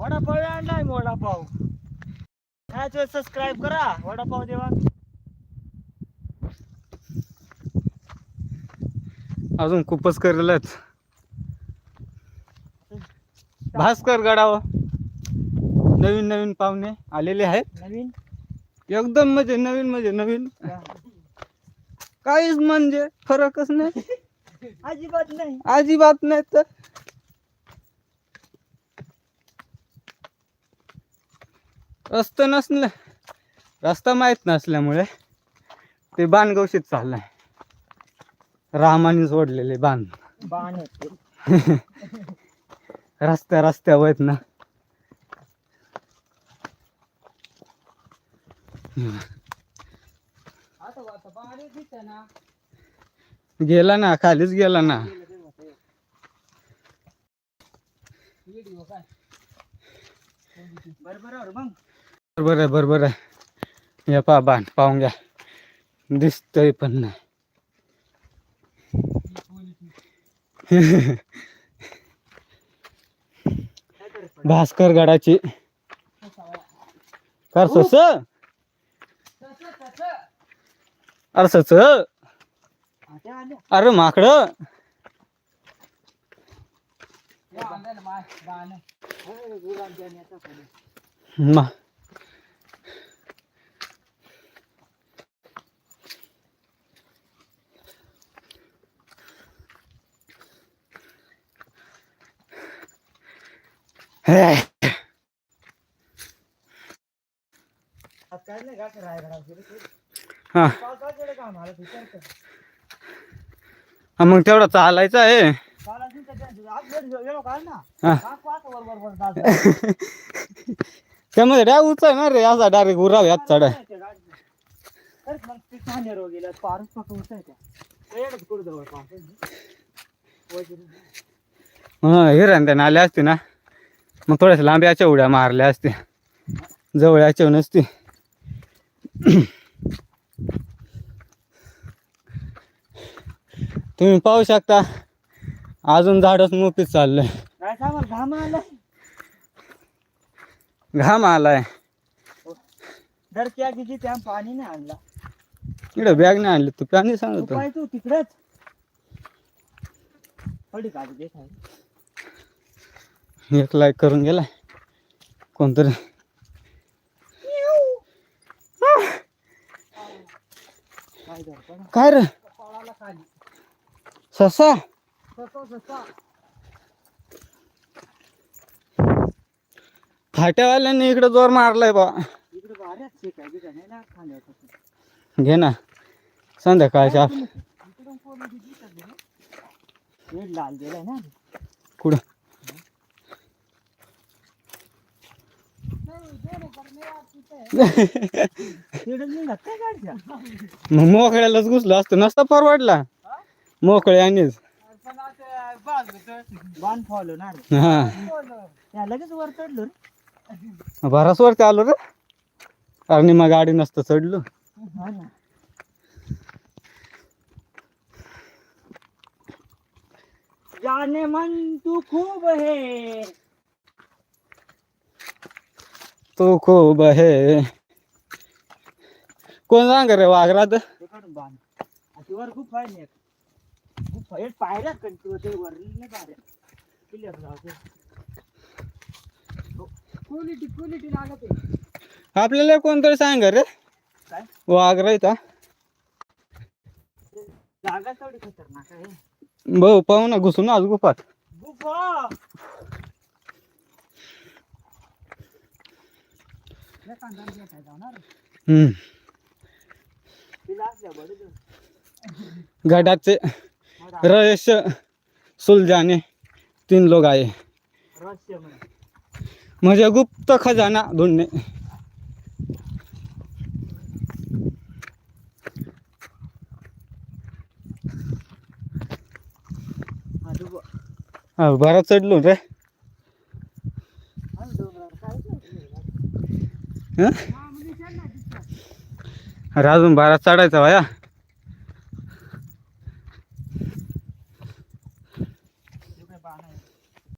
वडापाव आणलाय मी वडापाव. काय तुला सबस्क्राईब करा वडापाव देवा. अजून खूपच करेलच भास्कर गडावर नवीन नवीन पाहुणे आलेले आहेत. नवीन? एकदम म्हणजे नवीन म्हणजे नवीन. काहीच म्हणजे फरकच नाही. अजिबात नाही. अजिबात नाही तर रस्ता नसलं रस्ता माहीत नसल्यामुळे ते बाणगवशीत चाललाय. रामाने सोडलेले बाण. बाण. रस्त्या रस्त्यावर आहेत ना. गेला ना खालीच गेला ना. बरोबर मग बरोबर आहे बरोबर आहे. या पा बाण पाहून घ्या. दिसतंय पण नाही. भास्कर गडाची. करसोस अरसच आता आल्या अरे माकड. मा हे, आज काय नाही का रायगडा हा पावसाकडे काम आलं विचार कर हा, मग तेवढा चालायचा आहे काल अजून त्याच्या आज वेळ गेलो काय ना हा. काक हा. मग तेवढा चालायचं आहे. त्यामध्ये डाय उचाय ना रे असा डायरेक्ट उराव यात चढाय हिरण त्याने आले असते ना. मग थोड्याशा लांब्याच्या उड्या मारल्या असते जवळच्या नसते. तुम्ही पाहू शकता अजून झाडच मोठीच चाललंय. घाम आलाय? घाम आलाय. पाणी नाही आणला. इकडे बॅग नाही आणली तू पाणी सांगतो तिकडेच. एक लाईक करून गेलाय. कोणतरी. काय रे? ससा? फाट्यावाल्याने इकडे जोर मारलाय बा. घे ना. संध्याकाळच्या. लाल गेलाय ना. कुठं? मग मोकळ्यालाच घुसलो असतो. नसता परवडला. मोकळे आणिच. हा. लगेच वर चढलो बराच वरती आलो रे. कारण मग गाडी नसतं चढलो. जाने मन तू खूप हे. तो खूप आहे कोण सांग रे वाघरात वर खूप खूप पायऱ्या कंटिन्यू ते पायऱ्या क्वालिटी क्वालिटी लागत आपल्याला कोणतरी सांग रे। काय वाघरा इथं जागा तेवढी खतरनाक आहे। भाऊ पाहू ना घुसून आज गुफात। गुफा? गटाचे गडाचे रहस्य सुलझाने तीन लोग आहे. म्हणजे गुप्त खजाना धुंडणे हा चढलो रे हा डोंगरावर काय नाही. राजून बारा चढायचा वाया